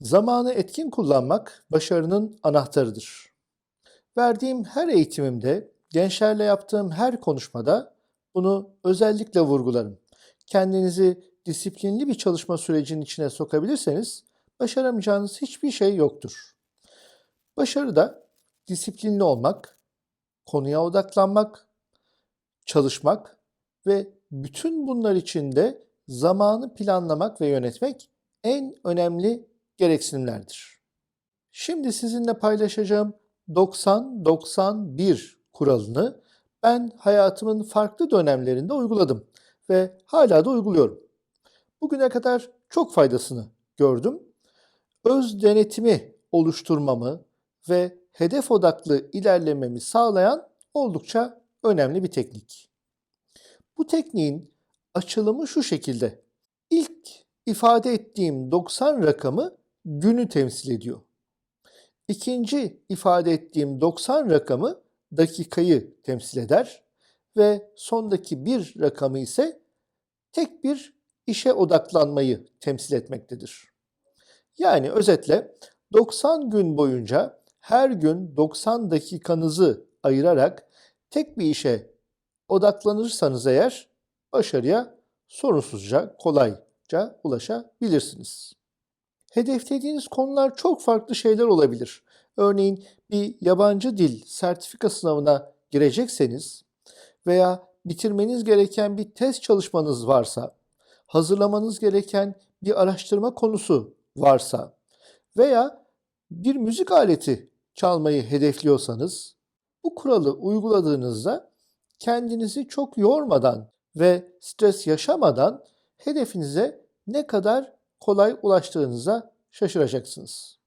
Zamanı etkin kullanmak başarının anahtarıdır. Verdiğim her eğitimimde, gençlerle yaptığım her konuşmada bunu özellikle vurgularım. Kendinizi disiplinli bir çalışma sürecinin içine sokabilirseniz başaramayacağınız hiçbir şey yoktur. Başarı da disiplinli olmak, konuya odaklanmak, çalışmak ve bütün bunlar içinde zamanı planlamak ve yönetmek en önemli gereksinimlerdir. Şimdi sizinle paylaşacağım 90-91 kuralını ben hayatımın farklı dönemlerinde uyguladım ve hala da uyguluyorum. Bugüne kadar çok faydasını gördüm. Öz denetimi oluşturmamı ve hedef odaklı ilerlememi sağlayan oldukça önemli bir teknik. Bu tekniğin açılımı şu şekilde. İlk ifade ettiğim 90 rakamı günü temsil ediyor. İkinci ifade ettiğim 90 rakamı dakikayı temsil eder ve sondaki bir rakamı ise tek bir işe odaklanmayı temsil etmektedir. Yani özetle 90 gün boyunca her gün 90 dakikanızı ayırarak tek bir işe odaklanırsanız eğer başarıya sorunsuzca, kolayca ulaşabilirsiniz. Hedeflediğiniz konular çok farklı şeyler olabilir. Örneğin bir yabancı dil sertifika sınavına girecekseniz veya bitirmeniz gereken bir test çalışmanız varsa, hazırlamanız gereken bir araştırma konusu varsa veya bir müzik aleti çalmayı hedefliyorsanız bu kuralı uyguladığınızda kendinizi çok yormadan ve stres yaşamadan hedefinize ne kadar kolay ulaştığınıza şaşıracaksınız.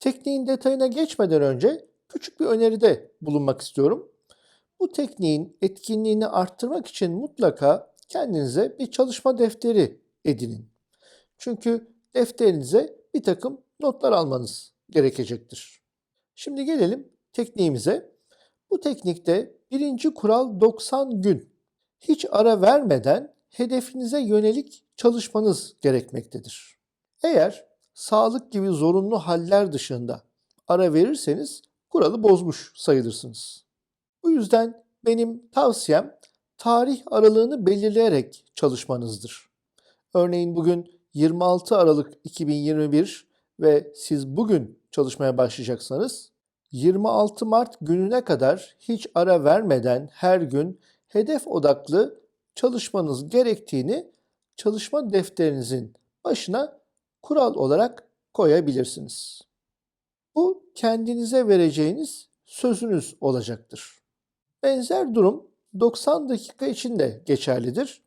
Tekniğin detayına geçmeden önce küçük bir öneride bulunmak istiyorum. Bu tekniğin etkinliğini arttırmak için mutlaka kendinize bir çalışma defteri edinin. Çünkü defterinize bir takım notlar almanız gerekecektir. Şimdi gelelim tekniğimize. Bu teknikte birinci kural 90 gün. Hiç ara vermeden hedefinize yönelik çalışmanız gerekmektedir. Eğer sağlık gibi zorunlu haller dışında ara verirseniz kuralı bozmuş sayılırsınız. Bu yüzden benim tavsiyem tarih aralığını belirleyerek çalışmanızdır. Örneğin bugün 26 Aralık 2021 ve siz bugün çalışmaya başlayacaksanız 26 Mart gününe kadar hiç ara vermeden her gün hedef odaklı çalışmanız gerektiğini çalışma defterinizin başına kural olarak koyabilirsiniz. Bu kendinize vereceğiniz sözünüz olacaktır. Benzer durum 90 dakika için de geçerlidir.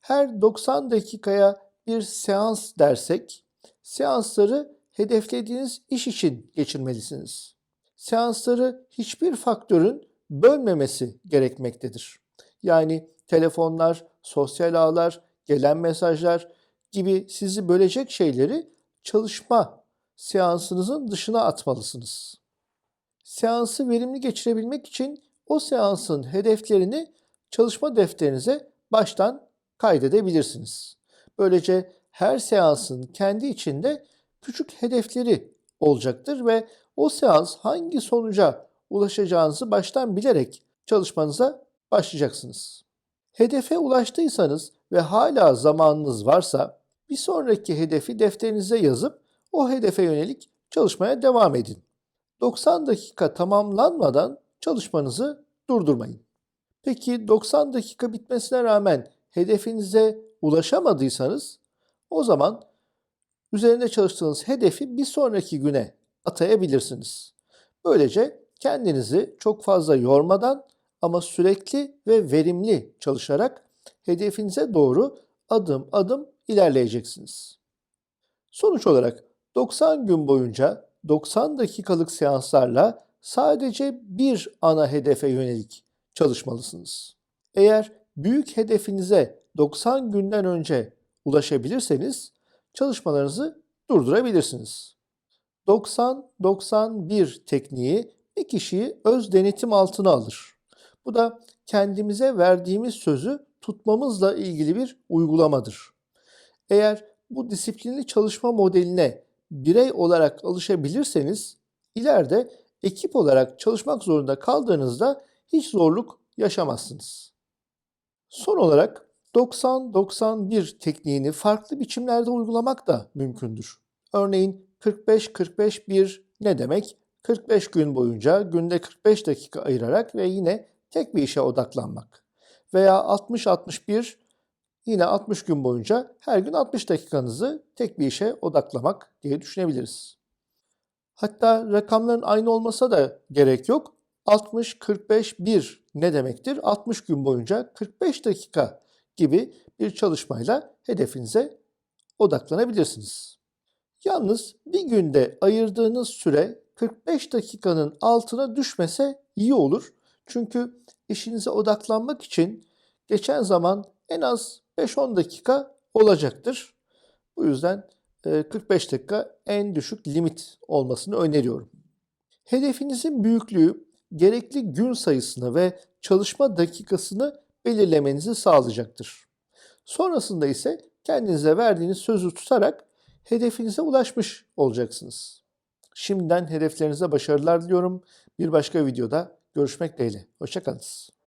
Her 90 dakikaya bir seans dersek, seansları hedeflediğiniz iş için geçirmelisiniz. Seansları hiçbir faktörün bölmemesi gerekmektedir. Yani telefonlar, sosyal ağlar, gelen mesajlar gibi sizi bölecek şeyleri çalışma seansınızın dışına atmalısınız. Seansı verimli geçirebilmek için o seansın hedeflerini çalışma defterinize baştan kaydedebilirsiniz. Böylece her seansın kendi içinde küçük hedefleri olacaktır ve o seans hangi sonuca ulaşacağınızı baştan bilerek çalışmanıza başlayacaksınız. Hedefe ulaştıysanız ve hala zamanınız varsa bir sonraki hedefi defterinize yazıp o hedefe yönelik çalışmaya devam edin. 90 dakika tamamlanmadan çalışmanızı durdurmayın. Peki 90 dakika bitmesine rağmen hedefinize ulaşamadıysanız o zaman üzerinde çalıştığınız hedefi bir sonraki güne atayabilirsiniz. Böylece kendinizi çok fazla yormadan ama sürekli ve verimli çalışarak hedefinize doğru adım adım ilerleyeceksiniz. Sonuç olarak 90 gün boyunca 90 dakikalık seanslarla sadece bir ana hedefe yönelik çalışmalısınız. Eğer büyük hedefinize 90 günden önce ulaşabilirseniz çalışmalarınızı durdurabilirsiniz. 90-91 tekniği bir kişiyi öz denetim altına alır. Bu da kendimize verdiğimiz sözü tutmamızla ilgili bir uygulamadır. Eğer bu disiplinli çalışma modeline birey olarak alışabilirseniz ileride ekip olarak çalışmak zorunda kaldığınızda hiç zorluk yaşamazsınız. Son olarak 90-91 tekniğini farklı biçimlerde uygulamak da mümkündür. Örneğin 45-45-1 ne demek? 45 gün boyunca günde 45 dakika ayırarak ve yine tek bir işe odaklanmak. Veya 60-61 yine 60 gün boyunca her gün 60 dakikanızı tek bir işe odaklamak diye düşünebiliriz. Hatta rakamların aynı olmasa da gerek yok. 60-45-1 ne demektir? 60 gün boyunca 45 dakika gibi bir çalışmayla hedefinize odaklanabilirsiniz. Yalnız bir günde ayırdığınız süre 45 dakikanın altına düşmese iyi olur. Çünkü işinize odaklanmak için geçen zaman en az 5-10 dakika olacaktır. Bu yüzden e, 45 dakika en düşük limit olmasını öneriyorum. Hedefinizin büyüklüğü gerekli gün sayısını ve çalışma dakikasını belirlemenizi sağlayacaktır. Sonrasında ise kendinize verdiğiniz sözü tutarak hedefinize ulaşmış olacaksınız. Şimdiden hedeflerinize başarılar diliyorum. Bir başka videoda görüşmek dileğiyle. Hoşçakalınız.